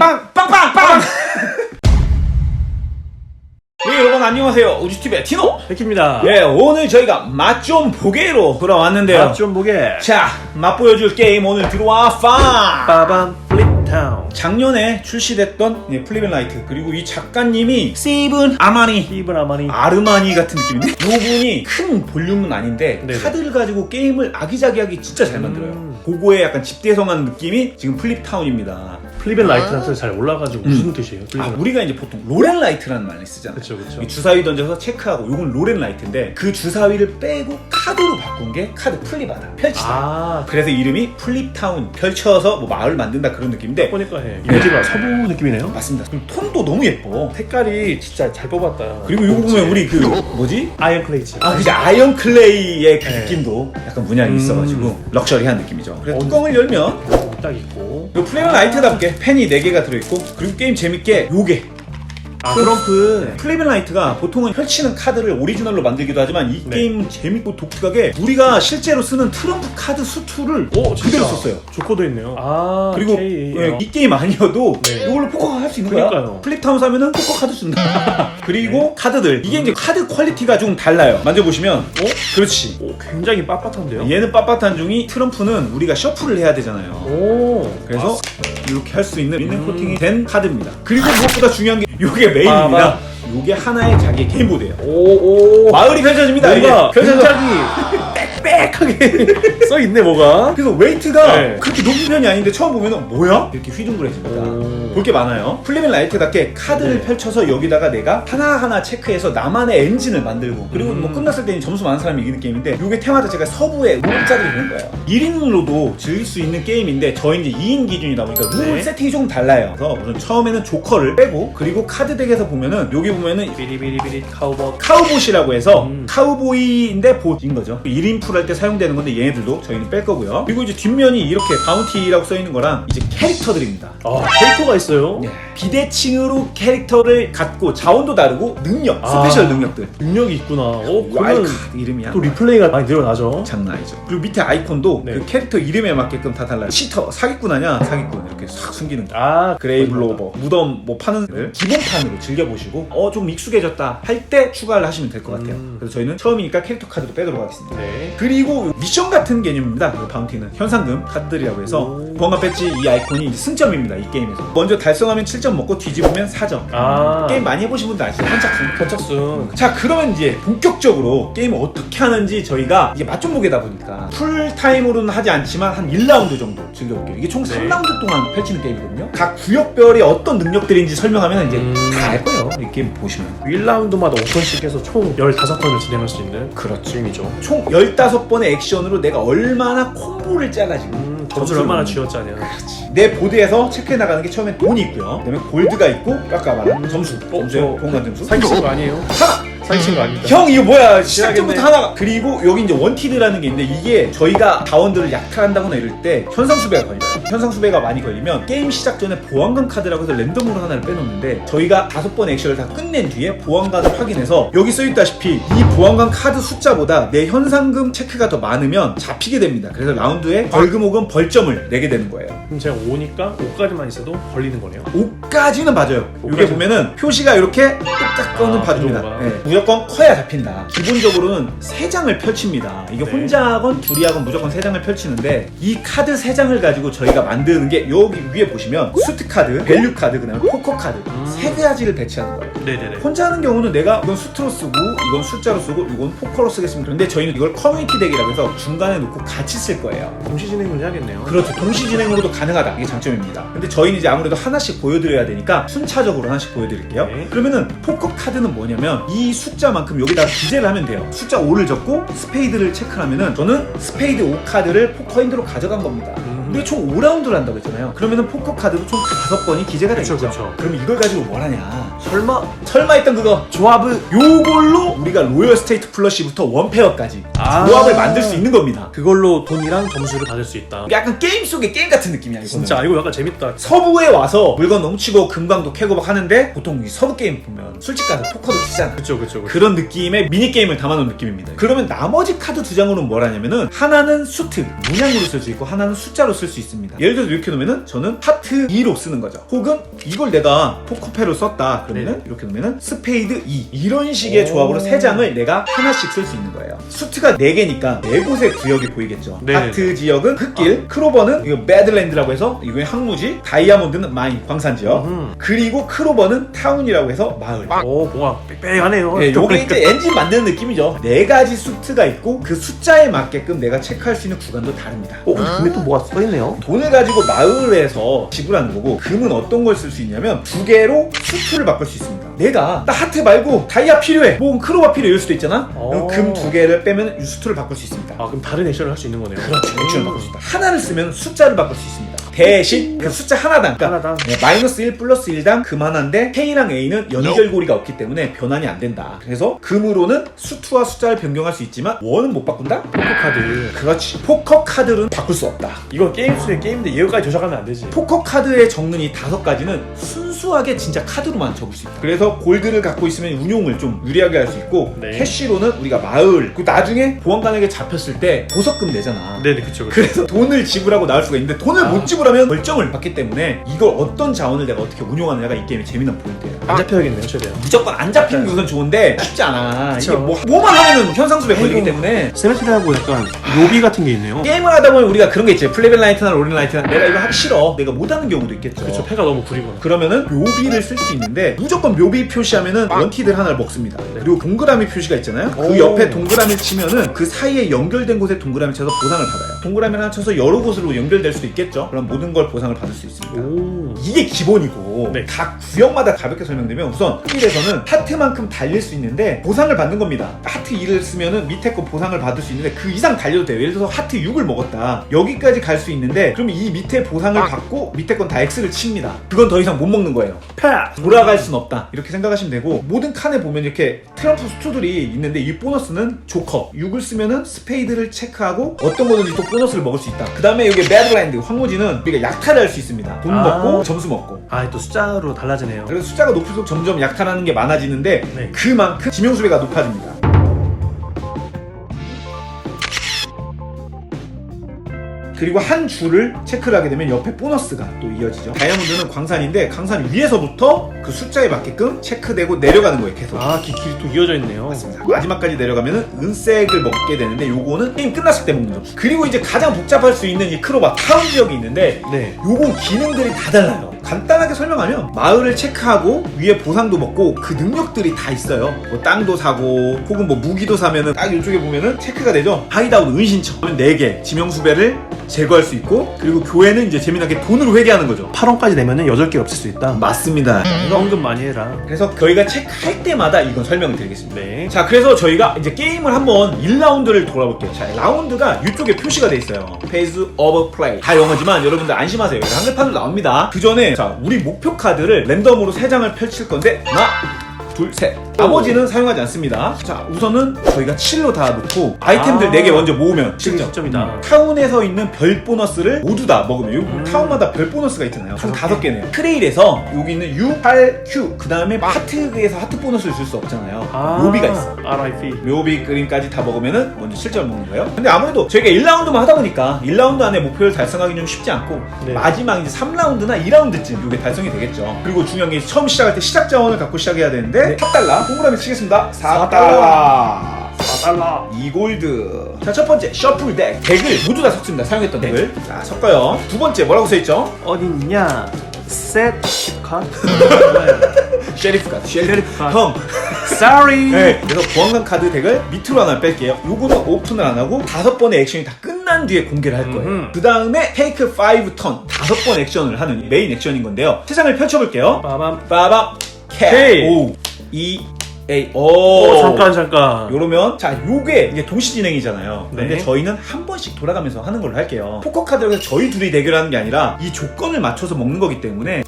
빵 빵빵 빵 네 여러분 안녕하세요 우주TV의 티노 백희입니다. 예 오늘 저희가 맛 좀 보게로 돌아왔는데요 맛 좀 보게. 자 맛보여줄 게임 오늘 들어와 파 빠밤 플립타운. 작년에 출시됐던 예, 플리벤라이트 그리고 이 작가님이 세이븐 아마니 이브 아마니. 아르마니 같은 느낌인데 이분이 큰 볼륨은 아닌데 네네. 카드를 가지고 게임을 아기자기하게 진짜 잘 만들어요 음. 그거에 약간 집대성한 느낌이 지금 플립타운입니다 플립앤 라이트한테 잘 올라가지고 무슨 뜻이에요? 아, 플립앤 우리가 이제 보통 로렌 라이트라는 말을 쓰잖아요 그쵸 그쵸. 이 주사위 던져서 체크하고 요건 로렌 라이트인데 그 주사위를 빼고 카드로 바꾼 게 카드 플립하다 펼치다 아 그래서 이름이 플립타운 펼쳐서 뭐 마을 만든다 그런 느낌인데 보니까 해. 이미지가 서부 느낌이네요. 맞습니다 그리고 톤도 너무 예뻐 색깔이 진짜 잘 뽑았다. 그리고 요거 보면 우리 그 뭐지? 아이언 클레이츠. 아 그지 아이언 클레이의 그 네. 느낌도 약간 문양이 음. 있어가지고 럭셔리한 느낌이죠 그래서 어, 뚜껑을 열면 딱 있고. 요 플레이어 라이트답게 펜이 4개가 들어있고 그리고 게임 재밌게 요게 아 트럼프. 플레이맨 라이트가 보통은 펼치는 카드를 오리지널로 만들기도 하지만 이 네. 게임 재밌고 독특하게 우리가 실제로 쓰는 트럼프 카드 수투를 오 그대로 썼어요. 조커도 있네요. 아 그리고 오케이. 예, 어. 이 게임 아니어도 네. 이걸로 포커 할수 있는 거야. 그러니까요. 플립타운 사면은 포커 카드 준다. 그리고 네. 카드들 이게 이제 카드 퀄리티가 좀 달라요. 만져보시면 어? 그렇지. 오 굉장히 빳빳한데요. 얘는 빳빳한 중이 트럼프는 우리가 셔플을 해야 되잖아요. 오. 그래서 아, 이렇게 할 수 있는 린넨 음. 코팅이 된 카드입니다. 그리고 무엇보다 중요한 게 이게 메인입니다. 이게 하나의 자기의 게임보드예요. 오오. 마을이 펼쳐집니다. 뭔가 이게. 펼쳐져. 굉장히 빽빽하게 써 있네 뭐가. 그래서 웨이트가 네. 그렇게 높은 편이 아닌데 처음 보면은 뭐야? 이렇게 휘둥그레집니다. 오. 볼 게 많아요. 플리맨 라이트답게 카드를 네. 펼쳐서 여기다가 내가 하나하나 체크해서 나만의 엔진을 만들고 그리고 음. 뭐 끝났을 때는 점수 많은 사람이 이기는 게임인데 이게 테마 자체가 서부의 롤짜들이 있는 거예요. 1인으로도 즐길 수 있는 게임인데 저희 이제 2인 기준이다 보니까 룰 네. 세팅이 조금 달라요. 그래서 우선 처음에는 조커를 빼고 그리고 카드 덱에서 보면은 여기 보면은 비리비리비리 카우버. 카우봇이라고 해서 음. 카우보이인데 봇인 거죠. 1인 풀할 때 사용되는 건데 얘네들도 저희는 뺄 거고요. 그리고 이제 뒷면이 이렇게 바운티라고 써 있는 거랑 이제 캐릭터들입니다. 아 캐릭터가 있어요. 예. 비대칭으로 캐릭터를 갖고 자원도 다르고 능력, 아. 스페셜 능력들. 능력이 있구나. 오 그러면 와일드카드 이름이야. 또 리플레이가 많이 늘어나죠. 장난 아니죠. 그리고 밑에 아이콘도 네. 그 캐릭터 이름에 맞게끔 다 달라요. 시터, 사기꾼 아냐? 사기꾼 이렇게 싹 숨기는 거. 아 그레이블로버 무덤 뭐 파는 을 기본판으로 즐겨보시고 어 좀 익숙해졌다 할 때 추가를 하시면 될 것 같아요 음. 그래서 저희는 처음이니까 캐릭터 카드도 빼도록 하겠습니다 네. 그리고 미션 같은 개념입니다 그 바운티는 현상금 카드들이라고 해서 오. 보안관 배지 이 아이콘이 이제 승점입니다 이 게임에서 먼저 달성하면 7점 먹고 뒤집으면 4점 아 게임 많이 해보신 분들 아시죠? 선착순 선착순. 자 그러면 이제 본격적으로 게임을 어떻게 하는지 저희가 이게 맛 좀 보게다 보니까 풀타임으로는 하지 않지만 한 1라운드 정도 즐겨볼게요 이게 총 네. 3라운드 동안 펼치는 게임이거든요 각 구역별이 어떤 능력들인지 설명하면 이제 음. 다 알 거예요 이 게임 보시면 1라운드마다 5턴씩 해서 총 15턴을 진행할 수 있는 그렇죠 게임이죠. 총 15 번의 액션으로 내가 얼마나 콤보를 짜가지고. 음, 점수를 얼마나 먹는 쥐었자냐. 내 보드에서 체크해 나가는 게 처음엔 돈이 있고요. 그다음에 골드가 있고 아까 말한 점수. 점수 저 공간 점수. 사기친 거 아니에요? 하나 사기친 거 아닙니다. 형 이거 뭐야 시작 전부터 시작했네. 하나가 그리고 여기 이제 원티드라는 게 있는데 이게 저희가 자원들을 약탈한다거나 이럴 때 현상 수배가 걸려요 현상 수배가 많이 걸리면 게임 시작 전에 보안관 카드라고 해서 랜덤으로 하나를 빼놓는데 저희가 다섯 번 액션을 다 끝낸 뒤에 보안관을 확인해서 여기 써있다시피 이 보안관 카드 숫자보다 내 현상금 체크가 더 많으면 잡히게 됩니다 그래서 라운드에 벌금 혹은 벌점을 내게 되는 거예요 그럼 제가 5니까 5까지만 있어도 걸리는 거네요. 5까지는 맞아요. 이게 5까지. 보면은 표시가 이렇게 똑같거는 아, 봐줍니다. 그 정도가. 네, 무조건 커야 잡힌다. 기본적으로는 세 장을 펼칩니다. 이게 네. 혼자건 둘이하건 무조건 세 장을 펼치는데 이 카드 세 장을 가지고 저희가 만드는 게 여기 위에 보시면 수트 카드, 밸류 카드, 그다음에 포커 카드 음. 세 가지를 배치하는 거예요. 네네네. 혼자 하는 경우는 내가 이건 수트로 쓰고 이건 숫자로 쓰고 이건 포커로 쓰겠습니다. 그런데 저희는 이걸 커뮤니티 덱이라고 해서 중간에 놓고 같이 쓸 거예요. 동시 진행을 해야겠네요. 그렇죠. 동시 진행으로도 가능하다. 이게 장점입니다. 근데 저희는 이제 아무래도 하나씩 보여드려야 되니까 순차적으로 하나씩 보여드릴게요. 네. 그러면은 포커 카드는 뭐냐면 이 숫자만큼 여기다 기재를 하면 돼요. 숫자 5를 적고 스페이드를 체크하면은 저는 스페이드 5 카드를 포커 핸드로 가져간 겁니다. 음. 우리가 총 5라운드를 한다고 했잖아요. 그러면은 포커 카드도 총 5번이 기재가 되겠죠. 그쵸. 그럼 이걸 가지고 뭘 하냐? 설마 설마 했던 그거 조합을 요걸로 우리가 로열 스테이트 플러시부터 원페어까지 아. 조합을 만들 수 있는 겁니다. 그걸로 돈이랑 점수를 받을 수 있다. 약간 게임 속의 게임 같은 느낌이야 이거는. 진짜 이거 약간 재밌다. 서부에 와서 물건 넘치고 금광도 캐고 막 하는데 보통 이 서부 게임 보면 술집 가서 포커도 치잖아. 그쵸 그쵸 그쵸. 그런 느낌의 미니 게임을 담아놓은 느낌입니다. 그러면 나머지 카드 두 장으로는 뭘 하냐면은 하나는 수트, 문양으로 쓸수 있고 하나는 숫자로 쓸쓸수 있습니다. 예를 들어서 이렇게 놓으면은 저는 하트 2로 쓰는 거죠. 혹은 이걸 내가 포커패로 썼다 그러면은 이렇게 놓으면은 스페이드 2 이런 식의 오. 조합으로 세 장을 내가 하나씩 쓸 수 있는 거예요. 수트가 4개니까 네 곳의 구역이 보이겠죠. 네. 하트 지역은 흙길, 크로버는 이거 배드랜드라고 해서 이거의 항무지, 다이아몬드는 마인 광산 지역, 음. 그리고 크로버는 타운이라고 해서 마을. 오 뭔가 빽빽하네요. 네, 요게 이제 엔진 만드는 느낌이죠. 네 가지 수트가 있고 그 숫자에 맞게끔 내가 체크할 수 있는 구간도 다릅니다. 어, 근데 또 뭐가 써있 네요. 돈을 가지고 마을에서 지불하는 거고 금은 어떤 걸 쓸 수 있냐면 두 개로 수트를 바꿀 수 있습니다. 내가 나 하트 말고 다이아 필요해, 뭐 크로바 필요해 이럴 수도 있잖아. 오. 금두 개를 빼면 이 수트를 바꿀 수 있습니다. 아 그럼 다른 액션을 할 수 있는 거네요. 그렇죠. 액션을 바꿀 수 있다. 하나를 쓰면 숫자를 바꿀 수 있습니다. 대신 그 숫자 하나당, 그러니까 하나당. 네, 마이너스 1 플러스 1당 금 하나인데 K랑 A는 연결고리가 없기 때문에 변환이 안 된다. 그래서 금으로는 수투와 숫자를 변경할 수 있지만 원은 못 바꾼다? 포커 카드. 그렇지. 포커 카드는 바꿀 수 없다. 이거 게임 수의 게임인데 이거까지 조작하면 안 되지. 포커 카드의 적는 이 다섯 가지는 순수하게 진짜 카드로만 적을 수 있다. 그래서 골드를 갖고 있으면 운용을 좀 유리하게 할 수 있고 네. 캐시로는 우리가 마을 그리고 나중에 보안관에게 잡혔을 때 보석금 내잖아. 네네 그쵸 그쵸. 그래서 돈을 지불하고 나올 수가 있는데 돈을 아. 못 지불 하면 벌점을 받기 때문에 이걸 어떤 자원을 내가 어떻게 운용하느냐가 이 게임의 재미난 포인트예요. 안 잡혀야겠네요 최대한. 무조건 안 잡히는 게 우선 좋은데 쉽지 않아. 이게 뭐, 뭐만 하면은 현상수배 걸리기. 때문에 세메트리하고 약간 묘비 같은 게 있네요. 게임을 하다 보면 우리가 그런 게 있지. 플레벨 라이트나 롤링 라이트나 내가 이거 하기 싫어. 내가 못하는 경우도 있겠죠. 그쵸 패가 너무 구리구나. 그러면은 묘비를 쓸 수 있는데 무조건 묘비 표시하면은 원티들 하나를 먹습니다. 그리고 동그라미 표시가 있잖아요. 그 오. 옆에 동그라미를 치면은 그 사이에 연결된 곳에 동그라미 쳐서 보상을 받아요. 동그라미를 하나 쳐서 여러 곳으로 연결될 수도 있겠죠. 그럼 모든 걸 보상을 받을 수 있습니다. 오. 이게 기본이고 네. 각 구역마다 가볍게 설명드리면 우선 흑일에서는 하트만큼 달릴 수 있는데 보상을 받는 겁니다. 하트 2를 쓰면은 밑에 거 보상을 받을 수 있는데 그 이상 달려도 돼요. 예를 들어서 하트 6을 먹었다. 여기까지 갈 수 있는데 그럼 이 밑에 보상을 받고 밑에 건 다 X를 칩니다. 그건 더 이상 못 먹는 거예요. 패스! 돌아갈 순 없다. 이렇게 생각하시면 되고 모든 칸에 보면 이렇게 트럼프 수초들이 있는데 이 보너스는 조커. 6을 쓰면은 스페이드를 체크하고 어떤 거든지 또 보너스를 먹을 수 있다. 그 다음에 여기 배드라인드 황무지는 우리가 약탈을 할수 있습니다. 돈 아. 먹고 점수 먹고. 아 또 숫자로 달라지네요. 그래서 숫자가 높을수록 점점 약탈하는 게 많아지는데 네. 그만큼 지명수배가 높아집니다. 그리고 한 줄을 체크를 하게 되면 옆에 보너스가 또 이어지죠. 다이아몬드는 광산인데 광산 위에서부터 그 숫자에 맞게끔 체크되고 내려가는 거예요, 계속. 아 기- 길이 또 이어져 있네요. 맞습니다. 마지막까지 내려가면은 은색을 먹게 되는데 요거는 게임 끝났을 때 먹는 점수. 그리고 이제 가장 복잡할 수 있는 이 크로바 타운 지역이 있는데 네. 요건 기능들이 다 달라요. 간단하게 설명하면 마을을 체크하고 위에 보상도 먹고 그 능력들이 다 있어요. 뭐 땅도 사고 혹은 뭐 무기도 사면은 딱 이쪽에 보면은 체크가 되죠. 하이다웃 은신처 4개 지명수배를 제거할 수 있고 그리고 교회는 이제 재미나게 돈으로 회계하는 거죠. 8원까지 내면은 8개 없을 수 있다. 맞습니다. 이거 언급 많이 해라. 그래서 저희가 체크할 때마다 이건 설명을 드리겠습니다. 네. 자 그래서 저희가 이제 게임을 한번 1라운드를 돌아볼게요 자 라운드가 이쪽에 표시가 돼 있어요 페이즈 오브 플레이 다 영어지만 여러분들 안심하세요 여기 한글판으로 나옵니다 그 전에 자 우리 목표 카드를 랜덤으로 3장을 펼칠 건데 하나 둘 셋 나머지는 사용하지 않습니다 자 우선은 저희가 7로 다 놓고 아이템들 아. 4개 먼저 모으면 7점. 7점이다. 타운에서 있는 별 보너스를 모두 다 먹으면 요 음. 타운마다 별 보너스가 있잖아요 총 다섯 개네요 트레일에서 여기 있는 U, 8, Q 그 다음에 하트에서 하트 보너스를 줄 수 없잖아요 아, 묘비가 있어 RIP. 묘비 그림까지 다 먹으면은 먼저 7점 먹는 거예요. 근데 아무래도 저희가 1라운드만 하다 보니까 1라운드 안에 목표를 달성하기 좀 쉽지 않고 네. 마지막 이제 3라운드나 2라운드쯤 이게 달성이 되겠죠. 그리고 중요한 게 처음 시작할 때 시작 자원을 갖고 시작해야 되는데 4달러 동그라미 치겠습니다. 4달러. 4달러. 2골드. 자, 첫 번째, 셔플 덱. 덱을 모두 다 섞습니다. 사용했던 네. 덱을. 자, 섞어요. 두 번째, 뭐라고 써있죠? 어딨냐? 셋 칩카? 셰리프 카드. 셰리프 카드. 형. Sorry. 네, 그래서 보안관 카드 덱을 밑으로 하나 뺄게요. 요거는 오픈을 안 하고 다섯 번의 액션이 다 끝난 뒤에 공개를 할 거예요. 음흠. 그 다음에 테이크 5 턴 다섯 번 액션을 하는 메인 액션인 건데요. 세상을 펼쳐볼게요. 빠밤. 빠밤 캐. K. 오. E A. 오. 어, 잠깐 잠깐. 요러면 자 요게 이제 동시 진행이잖아요. 근데 네. 저희는 한 번씩 돌아가면서 하는 걸로 할게요. 포커 카드로 해서 저희 둘이 대결하는 게 아니라 이 조건을 맞춰서 먹는 거기 때문에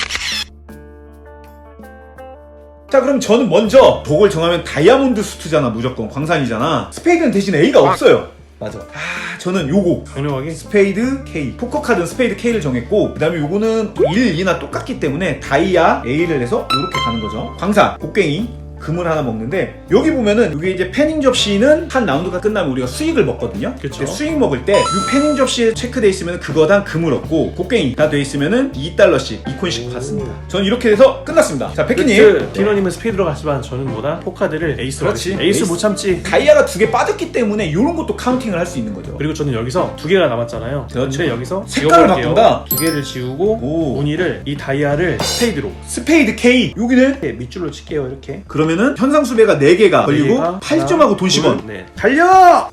자 그럼 저는 먼저 저걸 정하면 다이아몬드 수트잖아 무조건 광산이잖아 스페이드는 대신 A가 없어요 맞아 아 저는 요거 당연하게. 스페이드 K 포커 카드는 스페이드 K를 정했고 그 다음에 요거는 또 1, 2나 똑같기 때문에 다이아 A를 해서 이렇게 가는 거죠 광산 곡괭이 금을 하나 먹는데 여기 보면은 이게 이제 패닝 접시는 한 라운드가 끝나면 우리가 수익을 먹거든요. 그쵸. 수익 먹을 때 이 패닝 접시에 체크돼 있으면 그거당 금을 얻고 곡괭이가 돼 있으면은 2달러씩 2콘씩 받습니다. 저는 이렇게 해서 끝났습니다. 자, 백기님. 그, 디너님은 스피드로 갔지만 저는 뭐다 포카드를 에이스로 그렇지. 에이스, 에이스. 못 참지. 다이아가 두 개 빠졌기 때문에 이런 것도 카운팅을 할 수 있는 거죠. 그리고 저는 여기서 두 개가 남았잖아요. 그렇죠. 근데 여기서 색깔을 지워볼게요. 바꾼다? 두 개를 지우고 오. 무늬를 이 다이아를 스페이드로 스페이드 K 여기는 이렇게 밑줄로 칠게요. 이렇게. 그러면 현상 수배가 4개가 걸리고 여기가 8점하고 돈 하나, 10원. 둘, 넷. 달려!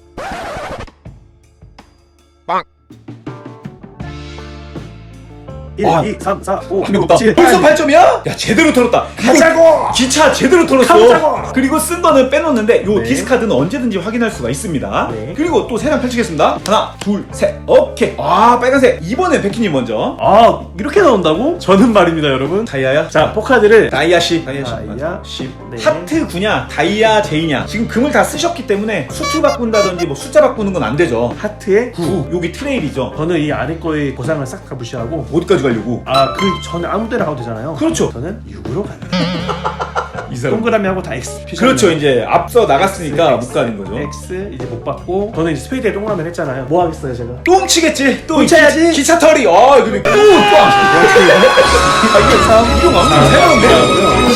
1, 와. 2, 3, 4, 5, 근데 6, 없다. 7, 벌써 8. 8점이야? 야 제대로 털었다. 가자고! 기차 제대로 털었어. 가자고! 그리고 쓴 거는 빼놓는데 요 네. 디스카드는 언제든지 확인할 수가 있습니다. 네. 그리고 또세장 펼치겠습니다. 하나, 둘, 셋. 오케이. 아 빨간색. 이번에 백희님 먼저. 아, 이렇게 나온다고? 저는 말입니다, 여러분. 다이아야? 자, 포카드를 다이아 10. 다이아 10. 다이아 10. 네. 하트 9냐, 다이아 J냐. 지금 금을 다 쓰셨기 때문에 수트 바꾼다든지 뭐 숫자 바꾸는 건 안 되죠. 하트에 9. 여기 트레일이죠. 저는 이 아래 거의 보상을 싹 다 무시하고 어디까지 가 려고? 아, 그 전에 아무 데나 가도 되잖아요. 그렇죠. 저는 6으로 가요. 이 사람. 동그라미 하고 다 X. 그렇죠. 이제 앞서 나갔으니까 못 가는 거죠. X 이제 못 받고 저는 이제 스페이드에 동그라미 했잖아요. 뭐 하겠어요, 제가? 똥 치겠지. 또 똥쳐야지. 기- 기차 털이. 아, 근데 또 꽝. 아, 이게 참 이런 거 아무튼 새로운데.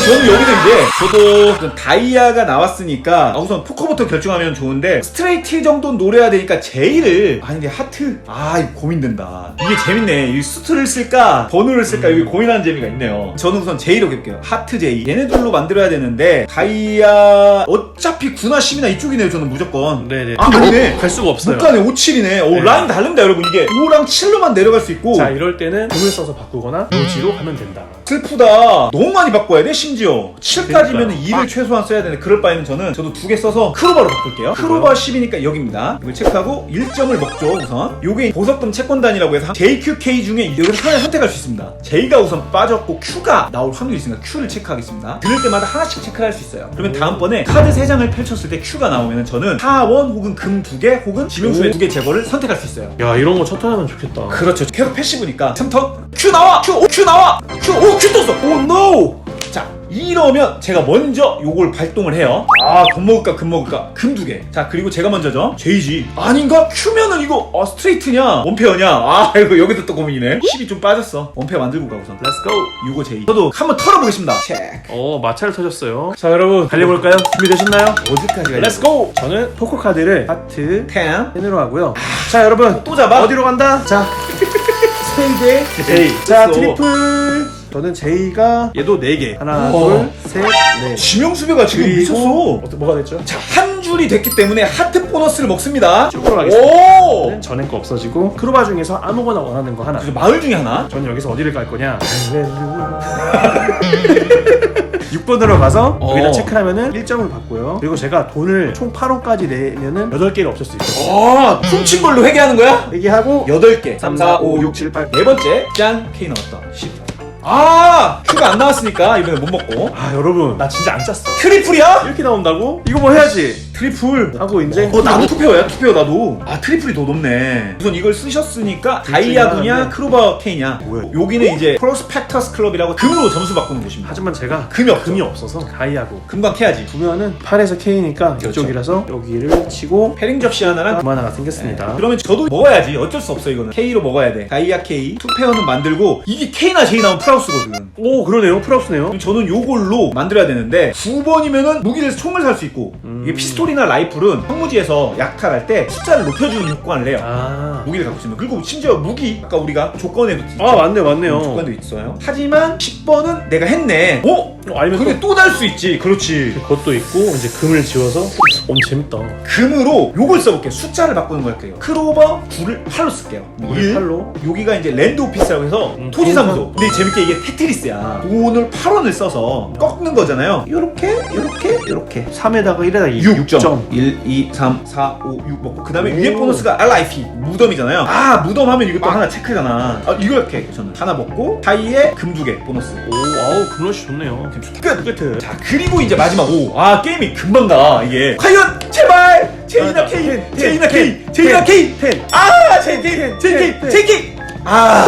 저는 여기서 이제 저도 그 다이아가 나왔으니까 아, 우선 포커부터 결정하면 좋은데 스트레이트 정도는 노려야 되니까 제이를 아니 근데 하트 아 이거 고민된다. 이게 재밌네. 이 수트를 쓸까 번호를 쓸까 음. 이게 고민하는 재미가 있네요. 저는 우선 제이로 볼게요. 하트 제이. 얘네들로 만들어야 되는데 다이아 어차피 9나 10이나 이쪽이네요. 저는 무조건. 네네. 아, 아니네. 갈 수가 없어요. 못 가네 5, 7이네 오, 네. 라인 다릅니다 여러분 이게 5랑 7로만 내려갈 수 있고 자, 이럴 때는 금을 써서 바꾸거나 요지로 가면 된다. 슬프다 너무 많이 바꿔야 돼 심지어 7까지면 그러니까요. 2를 최소한 써야 되는데 그럴 바에는 저는 저도 두 개 써서 크로바로 바꿀게요 크로바 10이니까 여기입니다 이걸 체크하고 1점을 먹죠 우선 요게 보석금 채권단이라고 해서 JQK 중에 여기서 하나 선택할 수 있습니다 J가 우선 빠졌고 Q가 나올 확률이 있으니까 Q를 체크하겠습니다 들을 때마다 하나씩 체크를 할수 있어요 그러면 다음번에 카드 3장을 펼쳤을 때 Q가 나오면 저는 하원 혹은 금 2개 혹은 지명수의 2개 제거를 선택할 수 있어요 야, 이런 거첫 턴 하면 좋겠다. 그렇죠. 계속 패시브니까 3턴 Q 나와! Q! 오! Q 나와! Q! 오! Q 떴어! 오 노! 자 이러면 제가 먼저 요걸 발동을 해요 아돈 먹을까 금 먹을까 금 두개자 그리고 제가 먼저죠 제이지 아닌가? Q면은 이거 어 스트레이트냐 원페어냐 아 이거 여기도 또 고민이네 10이 좀 빠졌어 원페어 만들고 가 우선 Let's go. 요거 제이 저도 한번 털어보겠습니다 체크 어, 마찰 터졌어요. 자, 여러분 달려볼까요? 준비되셨나요? 어디까지 Let's go. 저는 포커 카드를 하트 10 펜으로 하고요. 자, 여러분 또 잡아? 어디로 간다? 자, 스페이드에 제이. 자, 트리플. 저는 제이가 얘도 4개. 하나, 우와. 둘, 셋, 넷. 지명 수배가 지금 미쳤어 어떻게 뭐가 됐죠? 자 한 줄이 됐기 때문에 하트 보너스를 먹습니다 쭉으로 가겠습니다. 오! 전에 거 없어지고 크로바 중에서 아무거나 원하는 거 하나. 그래서 마을 중에 하나 저는 여기서 어디를 갈 거냐? 6번으로 가서 어. 여기다 체크하면은 1점을 받고요. 그리고 제가 돈을 총 8원까지 내면은 8개를 없앨 수 있어요. 아, 훔친 걸로 회계하는 거야? 얘기하고 8개. 3, 4, 5, 6, 7, 8. 네 번째. 짠. K 나왔다. 10. 아! 큐가 안 나왔으니까 이번에 못 먹고. 아 여러분 나 진짜 안 짰어. 트리플이야? 이렇게 나온다고? 이거 뭐 해야지. 트리플. 하고 이제 어, 나도 투표야, 투표 나도. 아, 트리플이 더 높네. 우선 이걸 쓰셨으니까 다이아구냐. 크로바 K냐. 뭐야? 여기는 이제 프로스펙터스 클럽이라고 금으로 점수 바꾸는 곳입니다. 하지만 제가 금이 없어. 금이 없어서 가이하고 금방 캐야지. 두면은 8에서 K니까 그렇죠. 이쪽이라서 여기를 치고 패링 접시 하나랑 금 하나가 생겼습니다. 그러면 저도 먹어야지. 어쩔 수 없어, 이거는. K로 먹어야 돼. 다이아 K. 투페어는 만들고, 이게 K나 J 나오면 프라우스거든. 오 그러네요. 그럼 저는 요걸로 만들어야 되는데 9번이면은 무기를 총을 살 수 있고 음. 이게 피스톨 이나 라이플은 황무지에서 약탈할 때 숫자를 높여주는 효과를 내요 아. 무기를 갖고 있으면 그리고 심지어 무기 아까 우리가 조건에도 있죠 아 맞네 맞네요. 조건도 있어요 하지만 10번은 내가 했네 어? 어, 알면 근데 또. 달 수 있지. 그렇지. 그것도 있고 이제 금을 지워서. 엄 재밌다. 금으로 요걸 써볼게요. 숫자를 바꾸는 거 할게요. 크로버 9를 8로 쓸게요. 일, 팔로? 여기가 이제 랜드 오피스라고 해서 음, 토지사무소. 근데 재밌게 이게 테트리스야. 돈을 8원을 써서 꺾는 거잖아요. 요렇게 요렇게 요렇게. 3에다가 1에다가 6점. 1, 2, 3, 4, 5, 6 먹고. 그 다음에 오. 위에 보너스가 RIP 무덤이잖아요. 아 무덤 하면 이것도 하나 체크잖아 아 이렇게. 저는 하나 먹고 사이에 금 두 개 보너스. 오 아우 금러시 좋네요. 끝! 끝. 자 그리고 이제 마지막 오아 게임이 금방 가 이게. 과연 제발! 제이나 아, K 텐, 제이나 텐, K 텐, 제이나 텐, K 텐. 아 제이 K 제이 K 텐, 제이 K 아.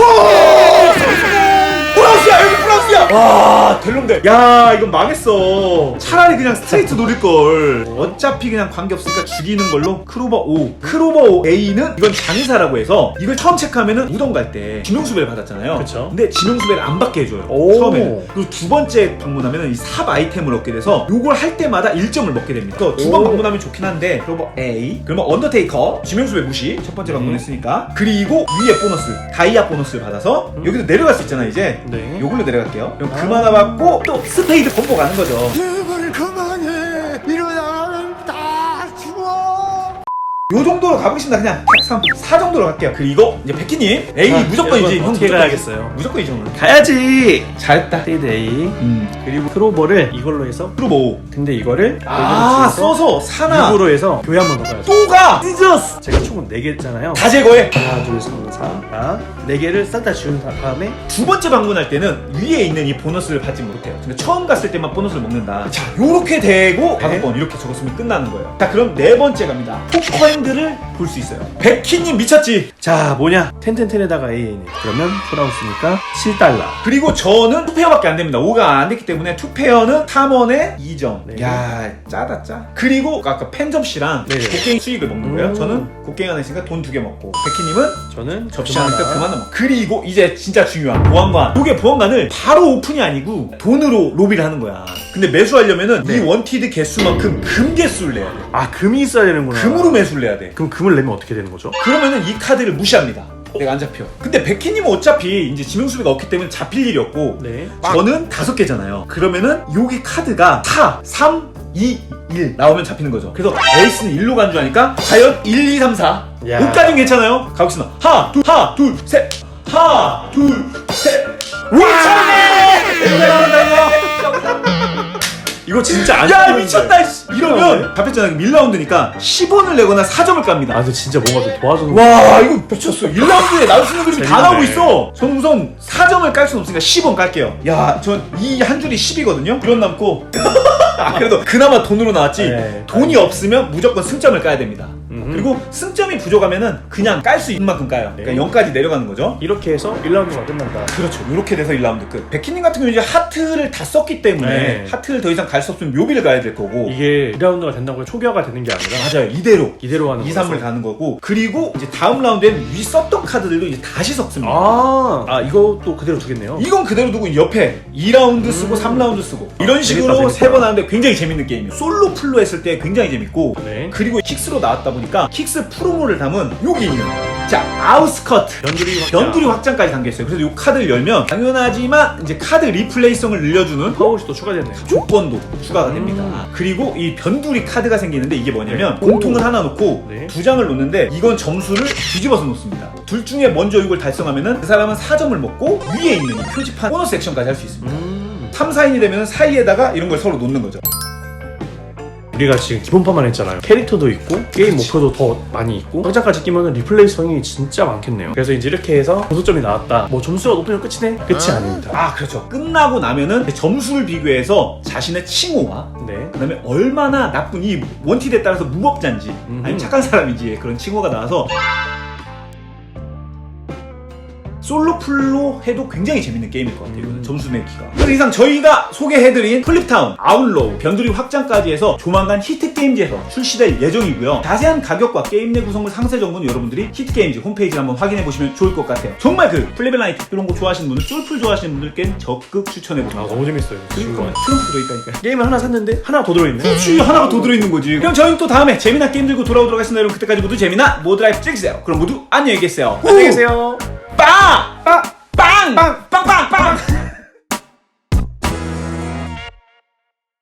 프라우스야 여기 프라우스야 와아 델롬데 야 이건 망했어 차라리 그냥 스트레이트 노릴걸 어차피 그냥 관계없으니까 죽이는 걸로 크로버 O 크로버 O A는 이건 장사라고 해서 이걸 처음 체크하면은 우동 갈 때 지명수배를 받았잖아요 그쵸. 근데 지명수배를 안 받게 해줘요 오. 처음에는 그리고 두 번째 방문하면은 이 삽 아이템을 얻게 돼서 요걸 할 때마다 1점을 먹게 됩니다 두 번 오. 방문하면 좋긴 한데 크로버 A 그러면 언더테이커 지명수배 무시 첫 번째 네. 방문했으니까 그리고 위에 보너스 다이아 보너스를 받아서 여기서 내려갈 수 있잖아 이제 네. 요걸로 내려갈게요. 그럼 하나 받고 또 스페이드 콤보 가는 거죠. 요 정도로 가보겠습니다. 그냥 3, 4 정도로 갈게요. 그리고 이제 백기님 A 자, 무조건이지. 여러분, 형 어떻게 무조건- 가야겠어요? 무조건이죠. 오늘. 가야지. 잘했다. 스테이드 A 음. 그리고 크로버를 이걸로 해서 프로보. 근데 이거를 아 써서 사나 6으로 해서 교회 한번 더 가야죠. 또 가. 찢었어. 제가 총은 4개잖아요. 다 제거해. 하나, 둘, 셋, 넷, 사. 자, 4개를 싹 다 지운 다- 다음에 두 번째 방문할 때는 위에 있는 이 보너스를 받지 못해요. 근데 처음 갔을 때만 보너스를 먹는다. 자, 요렇게 되고 다섯 네. 번 이렇게 적었으면 끝나는 거예요. 자, 그럼 네 번째 갑니다. 포커 핸드를 볼 수 있어요. 백희님 미쳤지? 자 뭐냐 텐텐텐에다가 A 그러면 프라우스니까 7달러 그리고 저는 투페어밖에 안 됩니다. 5가 안 됐기 때문에 투페어는 3원에 2점. 네. 야, 짜다 짜. 그리고 아까 팬점 씨랑 네. 곡괭이 수익을 먹는 거예요. 음. 저는 곡괭이 하나 있으니까 돈 두 개 먹고 백희님은 저는 접시 하니까 그만 넘어. 그리고 이제 진짜 중요한 보안관. 이게 보안관을 바로 오픈이 아니고 돈으로 로비를 하는 거야. 근데 매수하려면은 네. 이 원티드 개수만큼 금 개수를 내야 돼. 아 금이 있어야 되는구나 금으로 매수를 내야 돼. 그럼 금을 내면 어떻게 되는 거죠? 그러면은 이 카드를 무시합니다. 내가 안 잡혀. 근데 백희님은 어차피 이제 지명수비가 없기 때문에 잡힐 일이 없고 네 저는 다섯 개잖아요. 그러면은 여기 카드가 4, 3, 2, 1 나오면 잡히는 거죠. 그래서 에이스는 1로 간 줄 아니까 과연 1, 2, 3, 4. 야. 5까지는 괜찮아요. 가보겠습니다. 하나, 둘, 하나, 둘, 셋. 하나, 둘, 셋. 미쳤네! 이거 진짜 안 야. 미쳤다 씨. 이러면 잡혔잖아요 1라운드니까 10원을 내거나 4점을 깝니다. 아 근데 진짜 뭔가 좀 도와주는 와 이거 미쳤어. 1라운드에 나올 수 있는 그림이 다 재밌네. 나오고 있어. 저는 우선 4점을 깔 수는 없으니까 10원 깔게요. 야 전 이 한 줄이 10이거든요? 1원 남고. 아 그래도 그나마 돈으로 나왔지. 네. 돈이 없으면 무조건 승점을 까야 됩니다 음흠. 그리고 승점이 부족하면은 그냥 깔 수 있는 만큼 까요 그러니까 네. 0까지 내려가는 거죠 이렇게 해서 1라운드가 끝난다 그렇죠. 이렇게 돼서 1라운드 끝. 백희님 같은 경우는 이제 하트를 다 썼기 때문에 네. 하트를 더 이상 갈 수 없으면 묘비를 가야 될 거고. 이게 1라운드가 된다고 초기화가 되는 게 아니라 맞아요. 이대로. 이대로 하는 2, 거라서. 3을 가는 거고. 그리고 이제 다음 라운드엔 위 썼던 카드들도 이제 다시 섞습니다. 아, 아 이것도 그대로 두겠네요 이건 그대로 두고 옆에 2라운드 쓰고 3라운드 쓰고 이런 식으로 음. 세번 하는데 굉장히 재밌는 게임이에요. 솔로 풀로 했을 때 굉장히 재밌고 네 그리고 킥스로 나왔다 보니 까 킥스 프로모를 담은 여기 있는 자 아우스커트 변두리 확장. 변두리 확장까지 담겨 있어요. 그래서 이 카드를 열면 당연하지만 이제 카드 리플레이성을 늘려주는 파워시 또 추가됐네요 조건도 추가가 됩니다. 음. 그리고 이 변두리 카드가 생기는데 이게 뭐냐면 공통을 하나 놓고 네. 두 장을 놓는데 이건 점수를 뒤집어서 놓습니다. 둘 중에 먼저 이걸 달성하면은 그 사람은 4점을 먹고 위에 있는 이 표지판 보너스 액션까지 할 수 있습니다. 음 3, 4인이 되면 사이에다가 이런 걸 서로 놓는 거죠. 우리가 지금 기본판만 했잖아요. 캐릭터도 있고 게임 목표도 더 많이 있고 확장까지 끼면 리플레이성이 진짜 많겠네요. 그래서 이제 이렇게 해서 고소점이 나왔다. 뭐 점수가 높으면 끝이네? 끝이 아 닙니다. 아 그렇죠. 끝나고 나면은 점수를 비교해서 자신의 칭호와 네. 그 다음에 얼마나 나쁜 이 원티드에 따라서 무법자인지. 아니면 착한 사람인지 그런 칭호가 나와서 솔로 풀로 해도 굉장히 재밌는 게임일 것 같아요. 이거는 음. 점수 내기가. 그래서 이상 저희가 소개해드린 플립타운, 아웃로우, 변두리 확장까지 해서 조만간 히트게임즈에서 출시될 예정이고요. 자세한 가격과 게임 내 구성물 상세 정보는 여러분들이 히트게임즈 홈페이지를 한번 확인해보시면 좋을 것 같아요. 정말 그 플레벨라이트 이런 거 좋아하시는 분들, 쫄풀 좋아하시는 분들께는 적극 아 추천해봅니다. 너무 재밌어요. 그러니까 트럼프 들어있다니까. 게임을 하나 샀는데 하나 더 들어있네. 그렇지 하나가 더 들어있는 거지 그럼 저희는 또 다음에 재미난 게임 들고 돌아오도록 하겠습니다 여러분 그때까지 모두 재미난 모드라이프 즐기세요 그럼 모두 안녕히 계세요 안녕히 계세요. 啊棒棒棒棒棒